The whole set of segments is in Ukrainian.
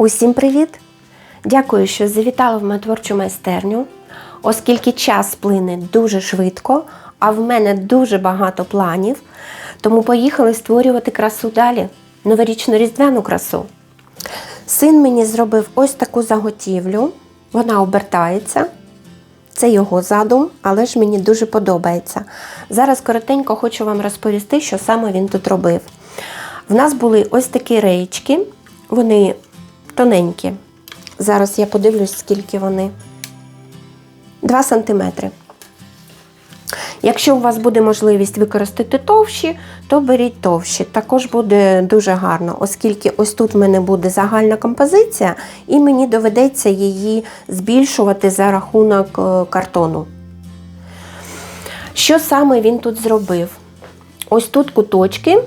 Усім привіт! Дякую, що завітали в мою творчу майстерню. Оскільки час плине дуже швидко, а в мене дуже багато планів, тому поїхали створювати красу далі, новорічну різдвяну красу. Син мені зробив ось таку заготівлю, вона обертається. Це його задум, але ж мені дуже подобається. Зараз коротенько хочу вам розповісти, що саме він тут робив. В нас були ось такі реєчки, вони тоненькі. Зараз я подивлюсь, скільки вони. 2 см. Якщо у вас буде можливість використати товщі, то беріть товщі. Також буде дуже гарно, оскільки ось тут в мене буде загальна композиція, і мені доведеться її збільшувати за рахунок е, картону. Що саме він тут зробив? Ось тут куточки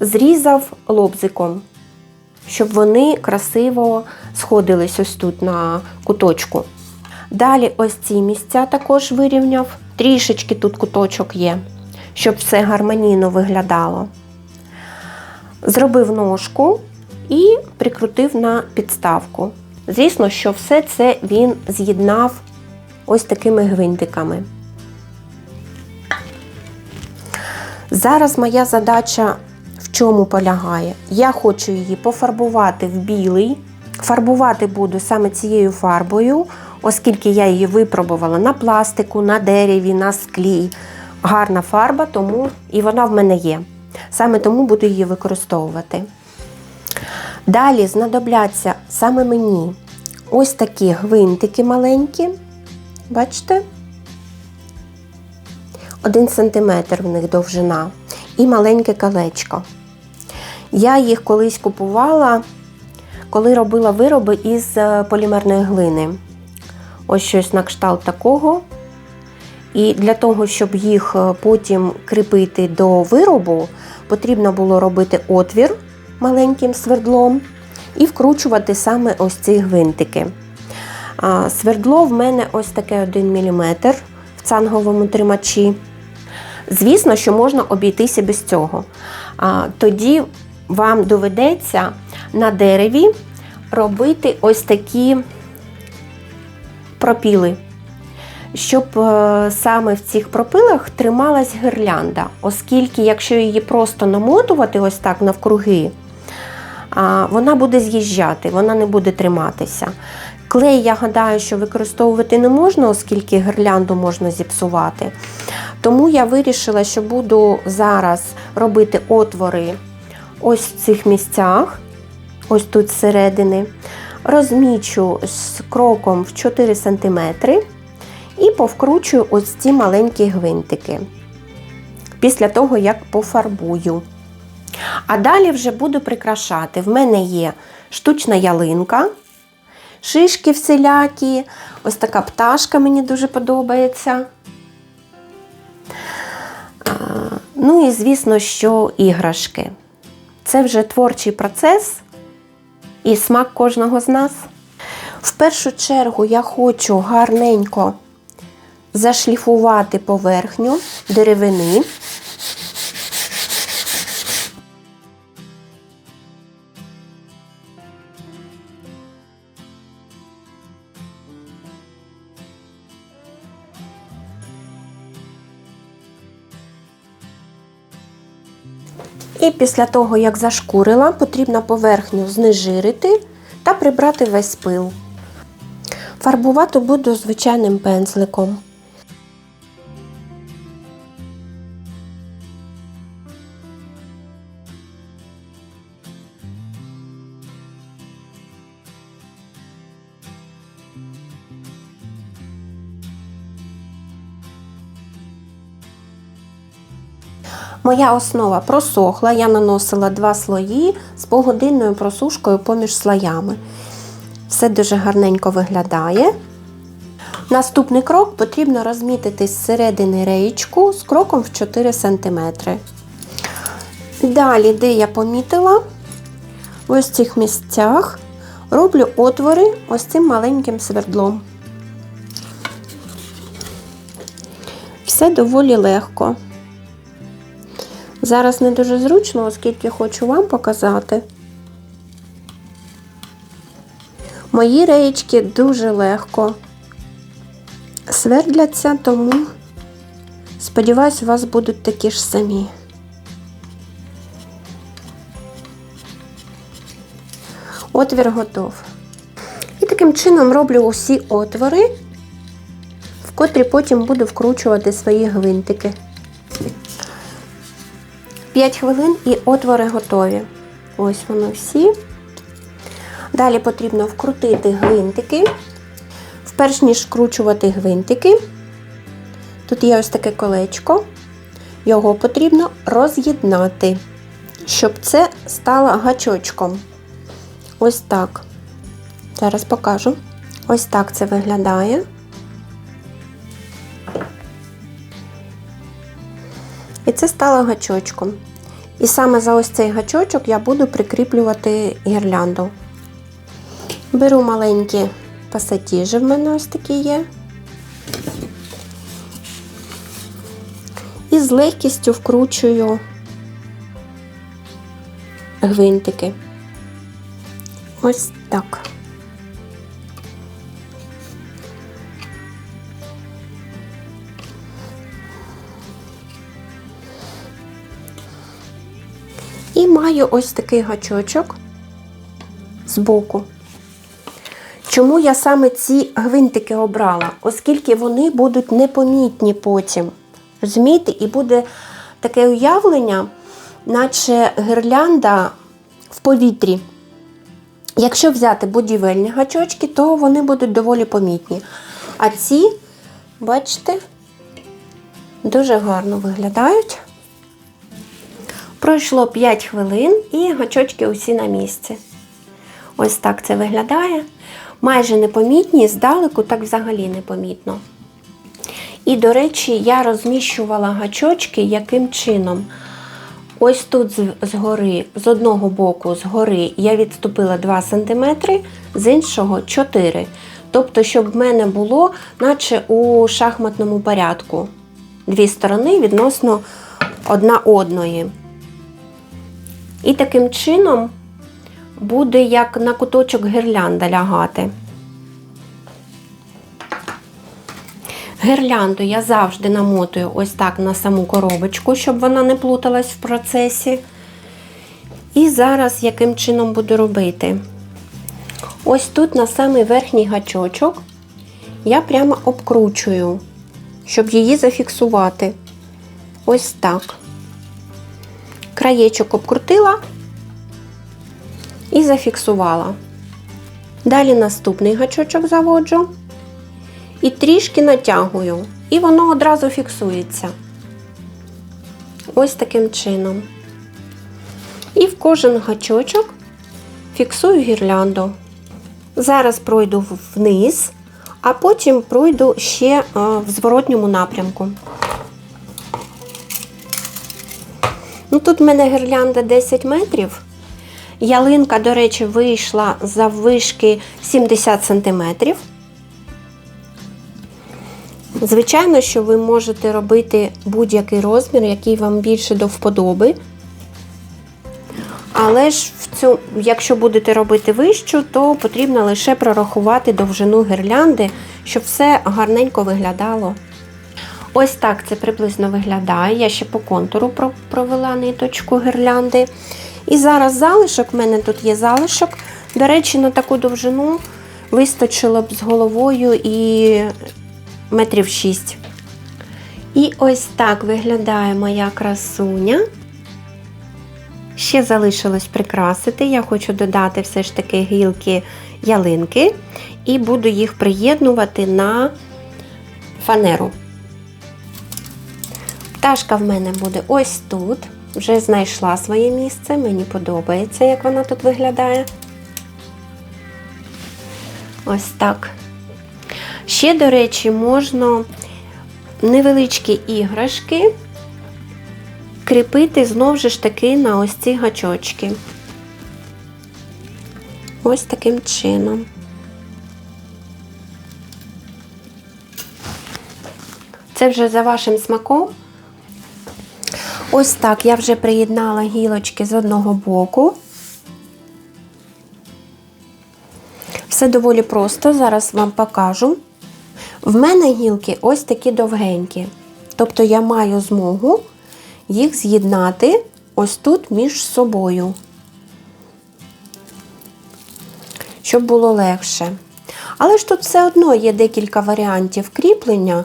зрізав лобзиком, щоб вони красиво сходились ось тут на куточку. Далі ось ці місця також вирівняв. Трішечки тут куточок є, щоб все гармонійно виглядало. Зробив ножку і прикрутив на підставку. Звісно, що все це він з'єднав ось такими гвинтиками. Зараз моя задача чому полягає? Я хочу її пофарбувати в білий. Фарбувати буду саме цією фарбою, оскільки я її випробувала на пластику, на дереві, на склі. Гарна фарба, тому і вона в мене є. Саме тому буду її використовувати. Далі знадобляться саме мені ось такі гвинтики маленькі. Бачите? Один сантиметр в них довжина і маленьке колечко. Я їх колись купувала, коли робила вироби із е, полімерної глини. Ось щось на кшталт такого. І для того, щоб їх е, потім кріпити до виробу, потрібно було робити отвір маленьким свердлом і вкручувати саме ось ці гвинтики. Свердло в мене ось таке 1 мм в цанговому тримачі. Звісно, що можна обійтися без цього. Тоді вам доведеться на дереві робити ось такі пропіли, щоб е, саме в цих пропилах трималась гірлянда, оскільки, якщо її просто намотувати ось так навкруги, вона буде з'їжджати, вона не буде триматися. Клей, я гадаю, що використовувати не можна, оскільки гірлянду можна зіпсувати. Тому я вирішила, що буду зараз робити отвори ось в цих місцях, ось тут зсередини. Розмічу з кроком в 4 см і повкручую ось ці маленькі гвинтики. Після того, як пофарбую. А далі вже буду прикрашати. В мене є штучна ялинка, шишки всілякі, ось така пташка мені дуже подобається. Ну і, звісно, що іграшки. Це вже творчий процес і смак кожного з нас. В першу чергу я хочу гарненько зашліфувати поверхню деревини. І після того, як зашкурила, потрібно поверхню знежирити та прибрати весь пил. Фарбувати буду звичайним пензликом. Моя основа просохла, я наносила два слої з погодинною просушкою поміж слоями. Все дуже гарненько виглядає. Наступний крок потрібно розмітити зсередини реєчку з кроком в 4 см. Далі, де я помітила, в ось цих місцях роблю отвори ось цим маленьким свердлом. Все доволі легко. Зараз не дуже зручно, оскільки хочу вам показати. Мої реєчки дуже легко свердляться, тому сподіваюсь, у вас будуть такі ж самі. Отвір готов. І таким чином роблю усі отвори, в котрі потім буду вкручувати свої гвинтики. 5 хвилин і отвори готові. Ось вони всі. Далі потрібно вкрутити гвинтики. Вперш ніж вкручувати гвинтики, тут є ось таке колечко, його потрібно роз'єднати, щоб це стало гачочком. Ось так. Зараз покажу. Ось так це виглядає. І це стало гачочком. І саме за ось цей гачочок я буду прикріплювати гірлянду. Беру маленькі пасатіжі, в мене ось такі є. І з легкістю вкручую гвинтики. Ось так. Маю ось такий гачочок збоку. Чому я саме ці гвинтики обрала? Оскільки вони будуть непомітні потім. Розумієте? І буде таке уявлення, наче гірлянда в повітрі. Якщо взяти будівельні гачочки, то вони будуть доволі помітні. А ці, бачите, дуже гарно виглядають. Пройшло 5 хвилин і гачочки усі на місці. Ось так це виглядає. Майже непомітні, здалеку так взагалі непомітно. І, до речі, я розміщувала гачочки яким чином. Ось тут згори, з одного боку, згори, я відступила 2 см, з іншого 4 Тобто, щоб в мене було, наче у шахматному порядку. Дві сторони відносно одна одної. І таким чином буде як на куточок гірлянда лягати. Гірлянду я завжди намотую ось так на саму коробочку, щоб вона не плуталась в процесі. І зараз яким чином буду робити. Ось тут на самий верхній гачочок я прямо обкручую, щоб її зафіксувати. Ось так. Краєчок обкрутила і зафіксувала. Далі наступний гачочок заводжу і трішки натягую, і воно одразу фіксується. Ось таким чином. І в кожен гачочок фіксую гірлянду. Зараз пройду вниз, а потім пройду ще в зворотньому напрямку. Ну, Тут в мене гірлянда 10 метрів. Ялинка, до речі, вийшла за вишки 70 см. Звичайно, що ви можете робити будь-який розмір, який вам більше до вподоби. Але ж, в цю, якщо будете робити вищу, то потрібно лише прорахувати довжину гірлянди, щоб все гарненько виглядало. Ось так це приблизно виглядає. Я ще по контуру провела ниточку гірлянди. І зараз залишок, в мене тут є залишок. До речі, на таку довжину вистачило б з головою і метрів 6. І ось так виглядає моя красуня. Ще залишилось прикрасити. Я хочу додати все ж таки гілки ялинки і буду їх приєднувати на фанеру. Пташка в мене буде ось тут. Вже знайшла своє місце, мені подобається, як вона тут виглядає. Ось так. Ще, до речі, можна невеличкі іграшки кріпити знову ж таки на ось ці гачочки. Ось таким чином. Це вже за вашим смаком. Ось так я вже приєднала гілочки з одного боку. Все доволі просто, зараз вам покажу. В мене гілки ось такі довгенькі. Тобто я маю змогу їх з'єднати ось тут між собою, щоб було легше. Але ж тут все одно є декілька варіантів кріплення.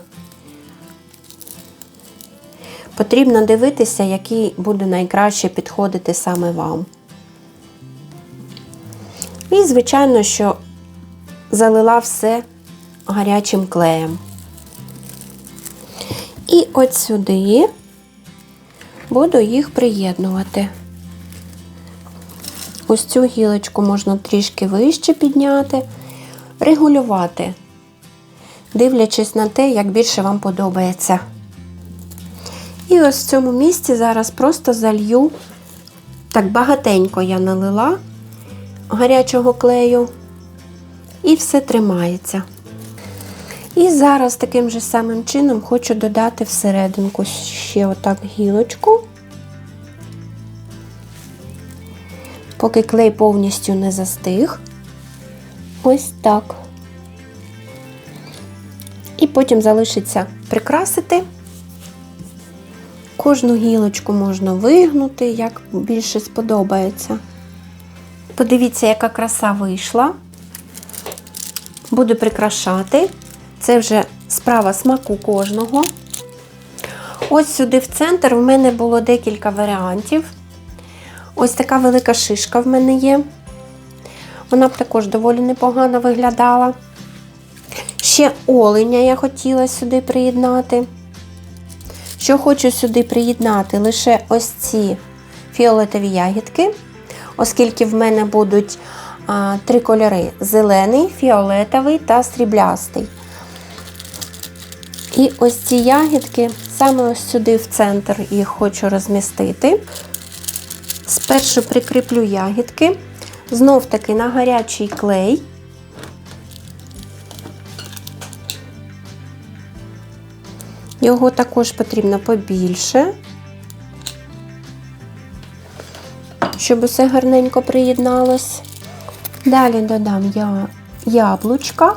Потрібно дивитися, який буде найкраще підходити саме вам. І, звичайно, що залила все гарячим клеєм. І от сюди буду їх приєднувати. Ось цю гілочку можна трішки вище підняти, регулювати, дивлячись на те, як більше вам подобається. І ось в цьому місці зараз просто залью, так багатенько я налила гарячого клею, і все тримається. І зараз таким же самим чином хочу додати всерединку ще отак гілочку, поки клей повністю не застиг. Ось так. І потім залишиться прикрасити. Кожну гілочку можна вигнути, як більше сподобається. Подивіться, яка краса вийшла. Буду прикрашати. Це вже справа смаку кожного. Ось сюди в центр в мене було декілька варіантів. Ось така велика шишка в мене є. Вона б також доволі непогано виглядала. Ще оленя я хотіла сюди приєднати. Що хочу сюди приєднати? Лише ось ці фіолетові ягідки, оскільки в мене будуть а, три кольори: зелений, фіолетовий та сріблястий. І ось ці ягідки, саме ось сюди в центр їх хочу розмістити. Спершу прикріплю ягідки, знов таки на гарячий клей. Його також потрібно побільше, щоб усе гарненько приєдналось. Далі додам я яблучка.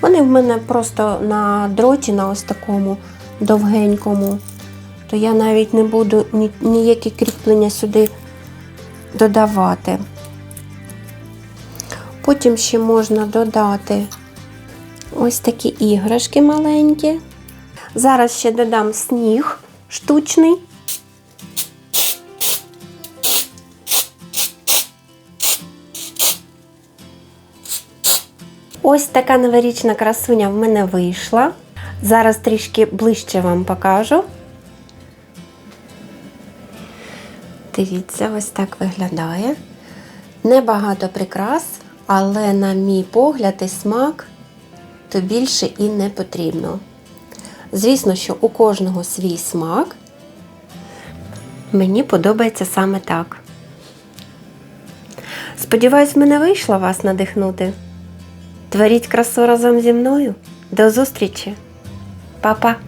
Вони в мене просто на дроті, на ось такому довгенькому, то я навіть не буду ні- ніякі кріплення сюди додавати. Потім ще можна додати ось такі іграшки маленькі. Зараз ще додам сніг штучний. Ось така новорічна красуня в мене вийшла. Зараз трішки ближче вам покажу. Дивіться, ось так виглядає. Небагато прикрас, але, на мій погляд і смак, то більше і не потрібно. Звісно, що у кожного свій смак. Мені подобається саме так. Сподіваюсь, мене вийшло вас надихнути. Творіть красу разом зі мною. До зустрічі. Па-па!